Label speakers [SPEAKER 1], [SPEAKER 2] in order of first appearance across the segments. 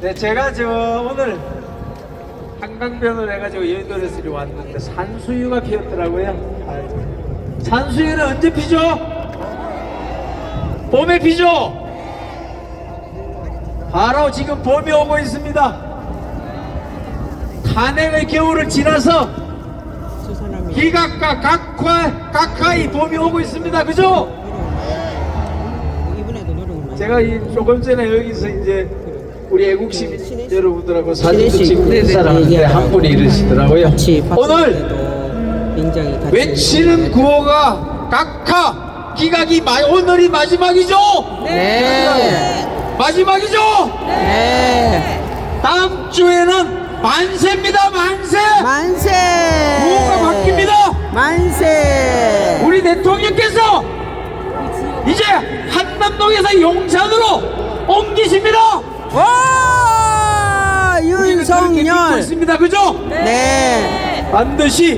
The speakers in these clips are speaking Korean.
[SPEAKER 1] 네, 제가 저 오늘 한강변을 해가지고 여의도에서 이리 왔는데 산수유가 피었더라고요. 아이고. 산수유는 언제 피죠? 봄에 피죠? 바로 지금 봄이 오고 있습니다. 탄핵의 겨울을 지나서 기각과 각화, 각하이 봄이 오고 있습니다. 그죠?
[SPEAKER 2] 노력을
[SPEAKER 1] 제가 이 조금 전에 여기서 이제 우리 애국 시민 여러분들하고 사진도 찍고
[SPEAKER 2] 얘기하다가
[SPEAKER 1] 한 분이 이러시더라고요. 오늘 외치는 구호가 각하 기각이 마, 오늘이 마지막이죠.
[SPEAKER 2] 네.
[SPEAKER 1] 마지막이죠.
[SPEAKER 2] 네.
[SPEAKER 1] 다음 주에는 만세입니다. 만세.
[SPEAKER 2] 만세.
[SPEAKER 1] 구호가 바뀝니다.
[SPEAKER 2] 만세.
[SPEAKER 1] 우리 대통령께서 이제 한남동에서 용산으로 옮기십니다.
[SPEAKER 2] 와 윤석열.
[SPEAKER 1] 있습니다. 그죠?
[SPEAKER 2] 네.
[SPEAKER 1] 반드시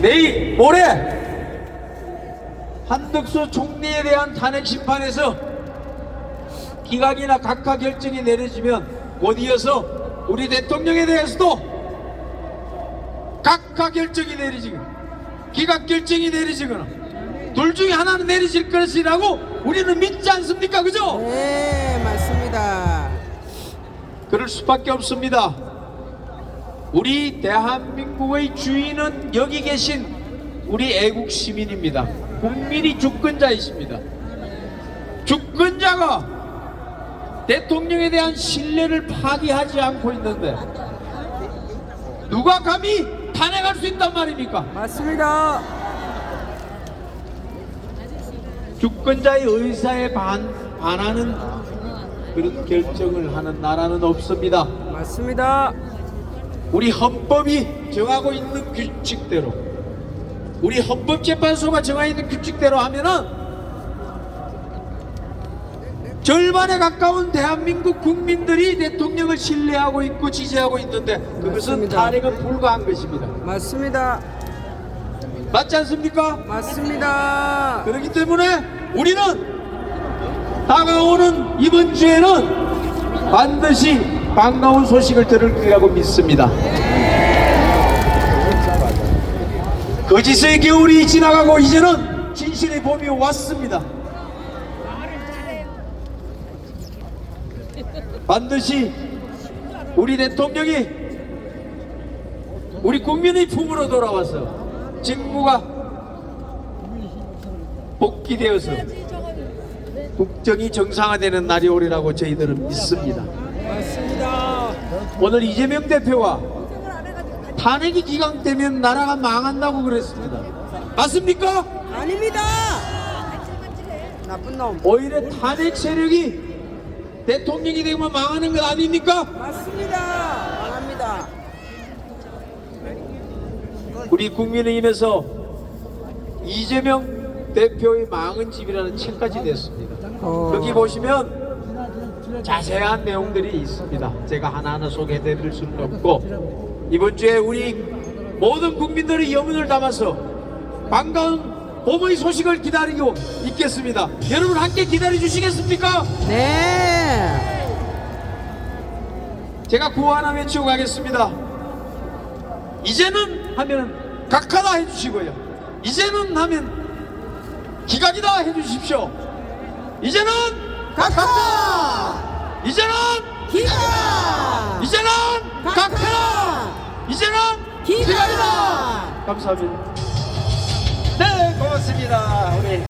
[SPEAKER 1] 내일 모레 한덕수 총리에 대한 탄핵 심판에서 기각이나 각하 결정이 내려지면 곧 이어서 우리 대통령에 대해서도 각하 결정이 내리지거나 기각 결정이 내리지거나 둘 중에 하나는 내리질 것이라고 우리는 믿지 않습니까? 그죠?
[SPEAKER 2] 네 맞습니다.
[SPEAKER 1] 그럴 수밖에 없습니다. 우리 대한민국의 주인은 여기 계신 우리 애국 시민입니다. 국민이 주권자이십니다. 주권자가 대통령에 대한 신뢰를 파기하지 않고 있는데 누가 감히 탄핵할 수 있단 말입니까?
[SPEAKER 2] 맞습니다.
[SPEAKER 1] 주권자의 의사에 반, 반하는 그런 결정을 하는 나라는 없습니다.
[SPEAKER 2] 맞습니다.
[SPEAKER 1] 우리 헌법이 정하고 있는 규칙대로 우리 헌법재판소가 정하고 있는 규칙대로 하면은 절반에 가까운 대한민국 국민들이 대통령을 신뢰하고 있고 지지하고 있는데 그것은
[SPEAKER 2] 맞습니다.
[SPEAKER 1] 탄핵은 불가한 것입니다.
[SPEAKER 2] 맞습니다.
[SPEAKER 1] 맞지 않습니까?
[SPEAKER 2] 맞습니다.
[SPEAKER 1] 그렇기 때문에 우리는 다가오는 이번 주에는 반드시 반가운 소식을 들을 거라고 믿습니다. 거짓의 겨울이 지나가고 이제는 진실의 봄이 왔습니다. 반드시 우리 대통령이 우리 국민의 품으로 돌아와서 직무가 복귀되어서 국정이 정상화되는 날이 오리라고 저희들은 믿습니다.
[SPEAKER 2] 맞습니다.
[SPEAKER 1] 오늘 이재명 대표가 탄핵이 기각되면 나라가 망한다고 그랬습니다. 맞습니까?
[SPEAKER 2] 아닙니다. 나쁜 놈.
[SPEAKER 1] 오히려 탄핵 세력이 대통령이 되면 망하는 것 아닙니까?
[SPEAKER 2] 맞습니다.
[SPEAKER 1] 우리 국민의힘에서 이재명 대표의 망은 집이라는 책까지 냈습니다.
[SPEAKER 2] 어.
[SPEAKER 1] 거기 보시면 자세한 내용들이 있습니다. 제가 하나하나 소개해드릴 수는 없고 이번 주에 우리 모든 국민들의 염원을 담아서 반가운 봄의 소식을 기다리고 있겠습니다. 여러분 함께 기다려 주시겠습니까?
[SPEAKER 2] 네.
[SPEAKER 1] 제가 구호 하나 외치고 가겠습니다. 이제는 하면 각하다 해주시고요. 이제는 하면 기각이다 해주십시오. 이제는 각하다. 이제는
[SPEAKER 2] 기가.
[SPEAKER 1] 이제는 각하다. 이제는. 기각이다. 감사합니다. 네, 고맙습니다. 우리